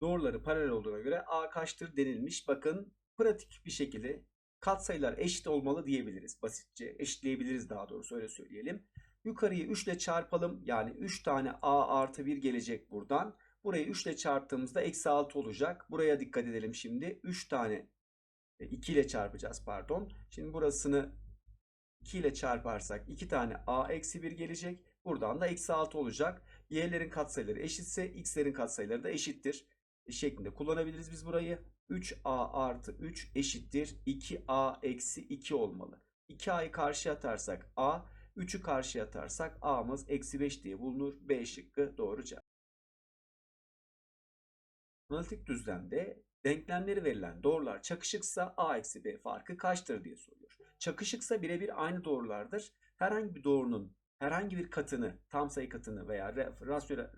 Doğruları paralel olduğuna göre A kaçtır denilmiş. Bakın pratik bir şekilde katsayılar eşit olmalı diyebiliriz. Basitçe eşitleyebiliriz daha doğrusu öyle söyleyelim. Yukarıyı 3 ile çarpalım. Yani 3 tane A artı 1 gelecek buradan. Burayı 3 ile çarptığımızda eksi 6 olacak. Buraya dikkat edelim şimdi. 3 tane 2 ile çarpacağız pardon. Şimdi burasını 2 ile çarparsak 2 tane A eksi 1 gelecek. Buradan da eksi 6 olacak. Y'lerin katsayıları eşitse X'lerin katsayıları da eşittir. Şeklinde kullanabiliriz biz burayı. 3A artı 3 eşittir. 2A eksi 2 olmalı. 2A'yı karşıya atarsak A, 3'ü karşıya atarsak A'mız eksi 5 diye bulunur. B şıkkı doğru cevap. Analitik düzlemde denklemleri verilen doğrular çakışıksa A eksi B farkı kaçtır diye soruyor. Çakışıksa birebir aynı doğrulardır. Herhangi bir doğrunun herhangi bir katını, tam sayı katını veya rasyonel,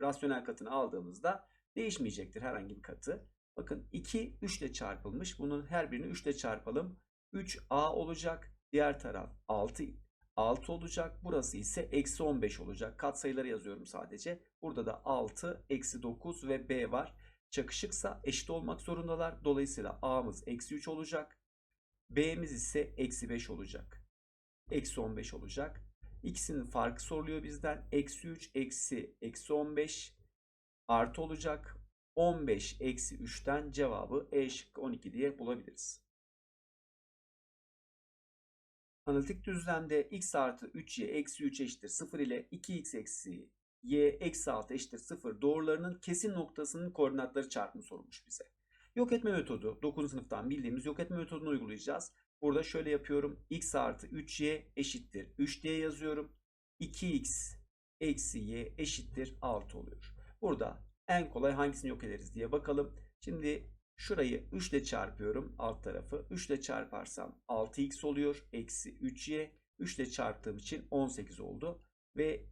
rasyonel katını aldığımızda değişmeyecektir herhangi bir katı. Bakın 2 3 ile çarpılmış. Bunun her birini 3 ile çarpalım. 3A olacak. Diğer taraf 6 6 olacak. Burası ise eksi 15 olacak. Katsayıları yazıyorum sadece. Burada da 6, eksi 9 ve B var. Çakışıksa eşit olmak zorundalar. Dolayısıyla A'mız eksi 3 olacak. B'miz ise eksi 5 olacak. Eksi 15 olacak. İkisinin farkı soruluyor bizden. Eksi 3, eksi, eksi 15 artı olacak. 15 eksi 3'ten cevabı E şıkkı 12 diye bulabiliriz. Analitik düzlemde x artı 3y eksi 3 eşittir 0 ile 2x eksi y eksi 6 eşittir 0 doğrularının kesim noktasının koordinatları çarpımı sorulmuş bize. Yok etme metodu 9. sınıftan bildiğimiz yok etme metodunu uygulayacağız. Burada şöyle yapıyorum. x artı 3y eşittir 3 diye yazıyorum. 2x eksi y eşittir 6 oluyor. Burada en kolay hangisini yok ederiz diye bakalım. Şimdi şurayı 3 ile çarpıyorum alt tarafı. 3 ile çarparsam 6x oluyor. Eksi 3y. 3 ile çarptığım için 18 oldu. Ve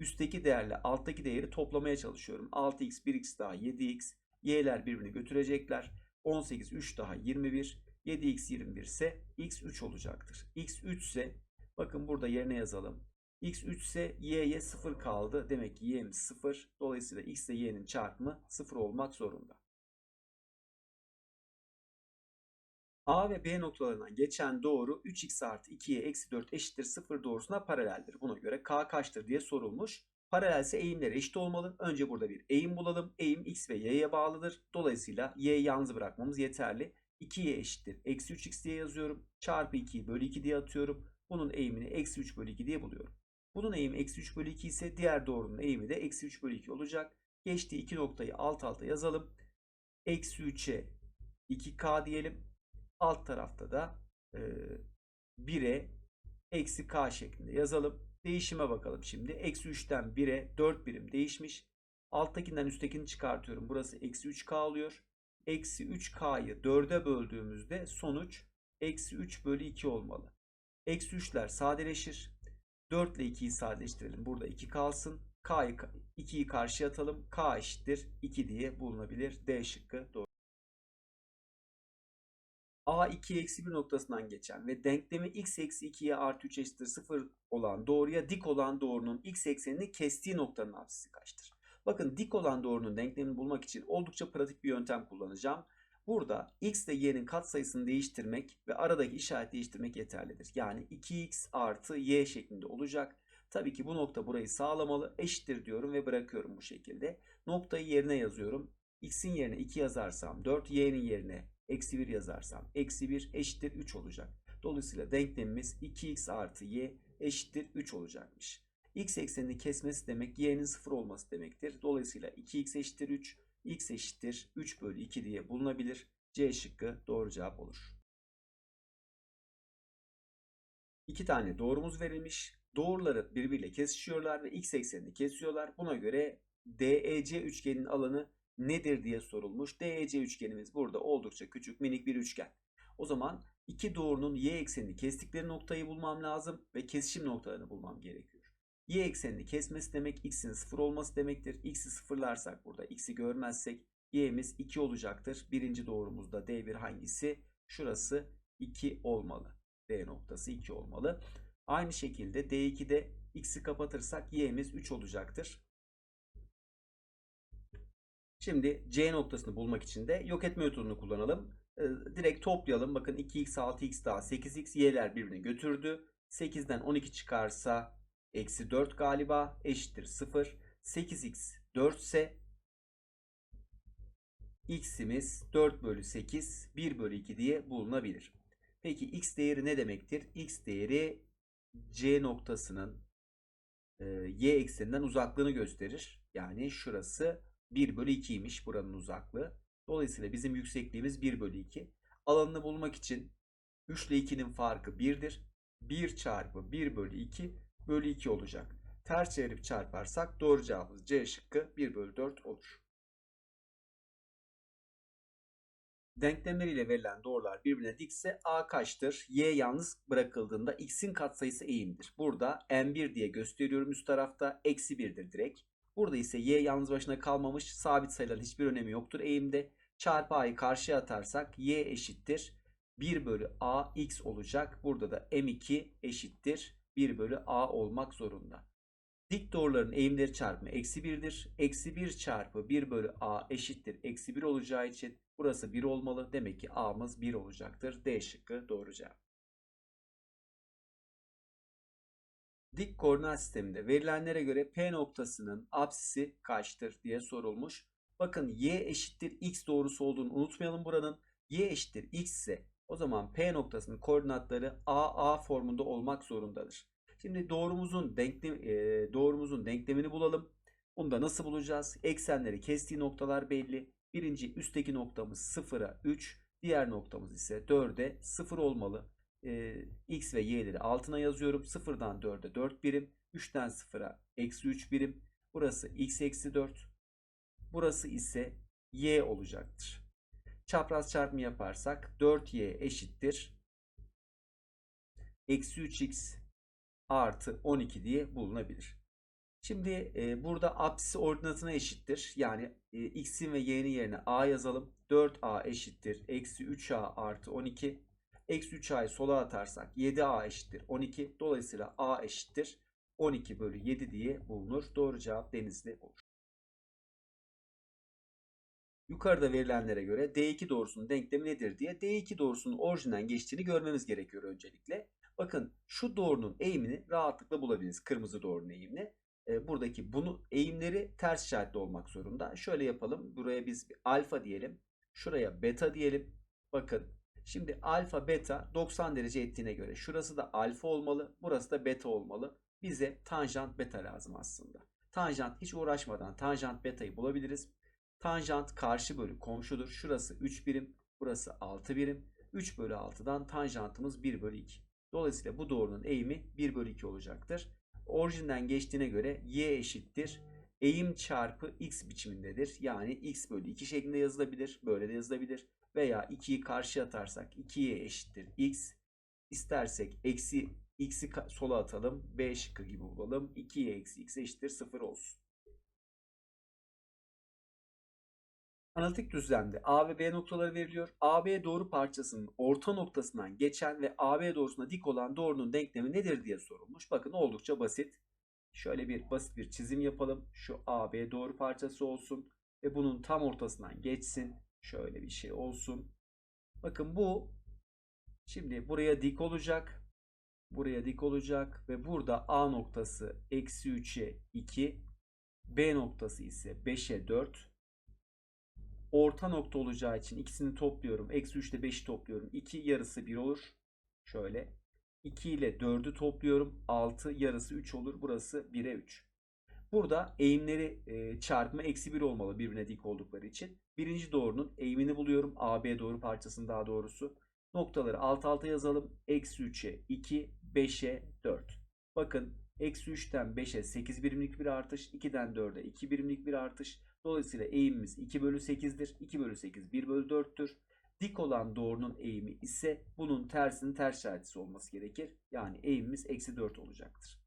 üstteki değerle alttaki değeri toplamaya çalışıyorum. 6x 1x daha 7x. y'ler birbirini götürecekler. 18 3 daha 21. 7x 21 ise x 3 olacaktır. x 3 ise bakın burada yerine yazalım. X 3 ise y'ye 0 kaldı. Demek ki y'miz 0. Dolayısıyla x ile y'nin çarpımı 0 olmak zorunda. A ve B noktalarından geçen doğru 3x artı 2y eksi 4 eşittir 0 doğrusuna paraleldir. Buna göre k kaçtır diye sorulmuş. Paralelse eğimleri eşit olmalı. Önce burada bir eğim bulalım. Eğim x ve y'ye bağlıdır. Dolayısıyla y'yi yalnız bırakmamız yeterli. 2y eşittir. Eksi 3x diye yazıyorum. Çarpı 2'yi bölü 2 diye atıyorum. Bunun eğimini eksi 3 bölü 2 diye buluyorum. Bunun eğimi eksi 3 bölü 2 ise diğer doğrunun eğimi de eksi 3 bölü 2 olacak. Geçtiği iki noktayı alt alta yazalım. Eksi 3'e 2k diyelim. Alt tarafta da e, 1'e eksi k şeklinde yazalım. Değişime bakalım şimdi. Eksi 3'ten 1'e 4 birim değişmiş. Alttakinden üsttekini çıkartıyorum. Burası eksi 3k oluyor. Eksi 3k'yı 4'e böldüğümüzde sonuç eksi 3 bölü 2 olmalı. Eksi 3'ler sadeleşir. 4 ile 2'yi sadeleştirelim. Burada 2 kalsın. K'yı 2'yi karşıya atalım. K eşittir 2 diye bulunabilir. D şıkkı doğru. A 2 eksi 1 noktasından geçen ve denklemi x eksi 2'ye artı 3 eşittir 0 olan doğruya dik olan doğrunun x eksenini kestiği noktanın apsisi kaçtır? Bakın dik olan doğrunun denklemini bulmak için oldukça pratik bir yöntem kullanacağım. Burada x ile y'nin katsayısını değiştirmek ve aradaki işareti değiştirmek yeterlidir. Yani 2x artı y şeklinde olacak. Tabii ki bu nokta burayı sağlamalı. Eşittir diyorum ve bırakıyorum bu şekilde. Noktayı yerine yazıyorum. x'in yerine 2 yazarsam 4, y'nin yerine eksi 1 yazarsam eksi 1 eşittir 3 olacak. Dolayısıyla denklemimiz 2x artı y eşittir 3 olacakmış. x eksenini kesmesi demek y'nin 0 olması demektir. Dolayısıyla 2x eşittir 3, x eşittir 3 bölü 2 diye bulunabilir. C şıkkı doğru cevap olur. İki tane doğrumuz verilmiş. Doğruları birbiriyle kesişiyorlar ve x eksenini kesiyorlar. Buna göre DEC üçgenin alanı nedir diye sorulmuş. DEC üçgenimiz burada oldukça küçük minik bir üçgen. O zaman iki doğrunun y eksenini kestikleri noktayı bulmam lazım ve kesişim noktalarını bulmam gerekiyor. Y eksenini kesmesi demek x'in 0 olması demektir. X'i sıfırlarsak burada x'i görmezsek y'miz 2 olacaktır. Birinci doğrumuzda D1 hangisi? Şurası 2 olmalı. D noktası 2 olmalı. Aynı şekilde D2'de x'i kapatırsak y'miz 3 olacaktır. Şimdi C noktasını bulmak için de yok etme metodunu kullanalım. Ee, direkt toplayalım. Bakın 2x, 6x daha 8x. Y'ler birbirini götürdü. 8'den 12 çıkarsa eksi 4 galiba eşittir 0. 8x 4 ise x'imiz 4 bölü 8 1 bölü 2 diye bulunabilir. Peki x değeri ne demektir? x değeri C noktasının e, y ekseninden uzaklığını gösterir. Yani şurası 1 bölü 2'ymiş buranın uzaklığı. Dolayısıyla bizim yüksekliğimiz 1 bölü 2. Alanını bulmak için 3 ile 2'nin farkı 1'dir. 1 çarpı 1 bölü 2 bölü 2 olacak. Ters çevirip çarparsak doğru cevabımız C şıkkı 1 bölü 4 olur. Denklemleriyle verilen doğrular birbirine dikse A kaçtır? Y yalnız bırakıldığında x'in katsayısı eğimdir. Burada m1 diye gösteriyorum üst tarafta. Eksi 1'dir direkt. Burada ise y yalnız başına kalmamış. Sabit sayıların hiçbir önemi yoktur eğimde. Çarpı a'yı karşıya atarsak y eşittir. 1 bölü a x olacak. Burada da m2 eşittir. 1 bölü a olmak zorunda. Dik doğruların eğimleri çarpımı eksi 1'dir. Eksi 1 çarpı 1 bölü a eşittir. Eksi 1 olacağı için burası 1 olmalı. Demek ki a'mız 1 olacaktır. D şıkkı doğru cevap. Dik koordinat sisteminde verilenlere göre P noktasının apsisi kaçtır diye sorulmuş. Bakın y eşittir x doğrusu olduğunu unutmayalım buranın. Y eşittir x ise o zaman P noktasının koordinatları a a formunda olmak zorundadır. Şimdi doğrumuzun denklem e, doğrumuzun denklemini bulalım. Bunu da nasıl bulacağız? Eksenleri kestiği noktalar belli. Birinci üstteki noktamız 0'a 3, diğer noktamız ise 4'e 0 olmalı. Ee, x ve y'leri altına yazıyorum. 0'dan 4'e 4 birim. 3'ten 0'a eksi 3 birim. Burası x eksi 4. Burası ise y olacaktır. Çapraz çarpımı yaparsak 4y eşittir. Eksi 3x artı 12 diye bulunabilir. Şimdi e, burada apsisi ordinatına eşittir. Yani e, x'in ve y'nin yerine a yazalım. 4a eşittir. Eksi 3a artı 12. Eksi 3a'yı sola atarsak 7a eşittir 12. Dolayısıyla a eşittir 12 bölü 7 diye bulunur. Doğru cevap denizli olur. Yukarıda verilenlere göre D2 doğrusunun denklemi nedir diye D2 doğrusunun orijinden geçtiğini görmemiz gerekiyor öncelikle. Bakın şu doğrunun eğimini rahatlıkla bulabiliriz. Kırmızı doğrunun eğimini. E, buradaki bunu eğimleri ters işaretli olmak zorunda. Şöyle yapalım. Buraya biz bir alfa diyelim. Şuraya beta diyelim. Bakın şimdi alfa beta 90 derece ettiğine göre şurası da alfa olmalı. Burası da beta olmalı. Bize tanjant beta lazım aslında. Tanjant hiç uğraşmadan tanjant beta'yı bulabiliriz. Tanjant karşı bölü komşudur. Şurası 3 birim. Burası 6 birim. 3 bölü 6'dan tanjantımız 1 bölü 2. Dolayısıyla bu doğrunun eğimi 1 bölü 2 olacaktır. Orijinden geçtiğine göre y eşittir. Eğim çarpı x biçimindedir. Yani x bölü 2 şeklinde yazılabilir. Böyle de yazılabilir. Veya 2'yi karşıya atarsak 2y eşittir x. İstersek eksi x'i sola atalım. B şıkkı gibi bulalım. 2y eksi x eşittir 0 olsun. Analitik düzlemde A ve B noktaları veriliyor. AB doğru parçasının orta noktasından geçen ve AB doğrusuna dik olan doğrunun denklemi nedir diye sorulmuş. Bakın oldukça basit. Şöyle bir basit bir çizim yapalım. Şu AB doğru parçası olsun ve bunun tam ortasından geçsin. Şöyle bir şey olsun. Bakın bu şimdi buraya dik olacak. Buraya dik olacak ve burada A noktası eksi 3'e 2. B noktası ise 5'e 4 orta nokta olacağı için ikisini topluyorum. Eksi 3 ile 5'i topluyorum. 2 yarısı 1 olur. Şöyle. 2 ile 4'ü topluyorum. 6 yarısı 3 olur. Burası 1'e 3. Burada eğimleri e, çarpımı eksi 1 olmalı birbirine dik oldukları için. Birinci doğrunun eğimini buluyorum. AB doğru parçasının daha doğrusu. Noktaları alt alta yazalım. Eksi 3'e 2, 5'e 4. Bakın eksi 3'ten 5'e 8 birimlik bir artış. 2'den 4'e 2 birimlik bir artış. Dolayısıyla eğimimiz 2 bölü 8'dir. 2 bölü 8 1 bölü 4'tür. Dik olan doğrunun eğimi ise bunun tersinin ters işaretisi olması gerekir. Yani eğimimiz eksi 4 olacaktır.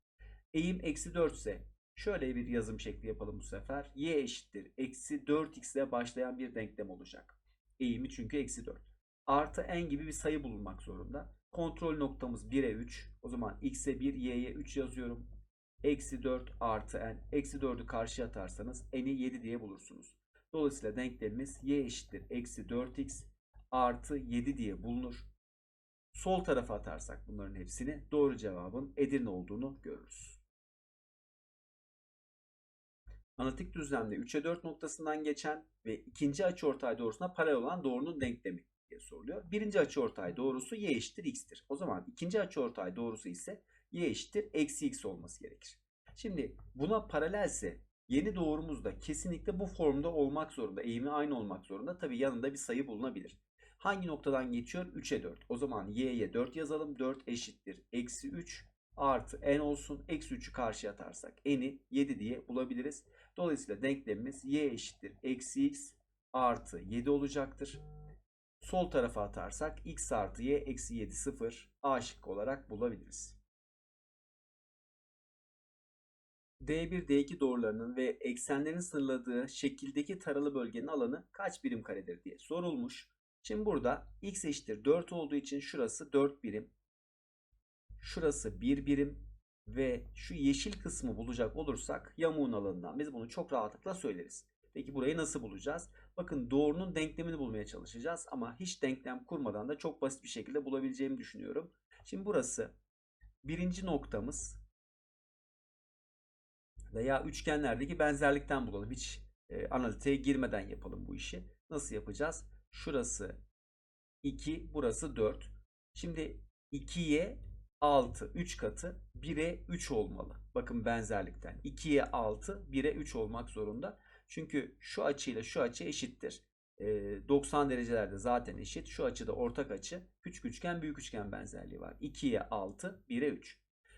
Eğim eksi 4 ise şöyle bir yazım şekli yapalım bu sefer. Y eşittir. Eksi 4x ile başlayan bir denklem olacak. Eğimi çünkü eksi 4. Artı n gibi bir sayı bulunmak zorunda. Kontrol noktamız 1'e 3. O zaman x'e 1, y'ye 3 yazıyorum. Eksi 4 artı n. Eksi 4'ü karşıya atarsanız n'i 7 diye bulursunuz. Dolayısıyla denklemimiz y eşittir eksi 4x artı 7 diye bulunur. Sol tarafa atarsak bunların hepsini doğru cevabın Edirne olduğunu görürüz. Analitik düzlemde 3'e 4 noktasından geçen ve ikinci açıortay doğrusuna paralel olan doğrunun denklemi diye soruluyor. Birinci açıortay doğrusu y eşittir x'tir. O zaman ikinci açıortay doğrusu ise y eşittir eksi x olması gerekir. Şimdi buna paralelse yeni doğrumuz da kesinlikle bu formda olmak zorunda. Eğimi aynı olmak zorunda. Tabi yanında bir sayı bulunabilir. Hangi noktadan geçiyor? 3'e 4. O zaman y'ye 4 yazalım. 4 eşittir. Eksi 3 artı n olsun. Eksi 3'ü karşıya atarsak n'i 7 diye bulabiliriz. Dolayısıyla denklemimiz y eşittir. Eksi x artı 7 olacaktır. Sol tarafa atarsak x artı y eksi 7 0 a şıkkı olarak bulabiliriz. D1, D2 doğrularının ve eksenlerin sınırladığı şekildeki taralı bölgenin alanı kaç birim karedir diye sorulmuş. Şimdi burada x eşittir 4 olduğu için şurası 4 birim. Şurası 1 birim. Ve şu yeşil kısmı bulacak olursak yamuğun alanından biz bunu çok rahatlıkla söyleriz. Peki burayı nasıl bulacağız? Bakın doğrunun denklemini bulmaya çalışacağız ama hiç denklem kurmadan da çok basit bir şekilde bulabileceğimi düşünüyorum. Şimdi burası birinci noktamız veya üçgenlerdeki benzerlikten bulalım. Hiç e, analiteye girmeden yapalım bu işi. Nasıl yapacağız? Şurası 2, burası 4. Şimdi 2'ye 6, 3 katı 1'e 3 olmalı. Bakın benzerlikten. 2'ye 6, 1'e 3 olmak zorunda. Çünkü şu açıyla şu açı eşittir. E, 90 derecelerde zaten eşit. Şu açıda ortak açı. Küçük üçgen büyük üçgen benzerliği var. 2'ye 6, 1'e 3.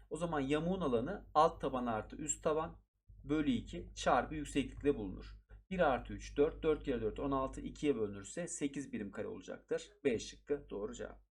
O zaman yamuğun alanı alt taban artı üst taban bölü 2 çarpı yükseklikle bulunur. 1 artı 3 4, 4 kere 4 16, 2'ye bölünürse 8 birim kare olacaktır. B şıkkı doğru cevap.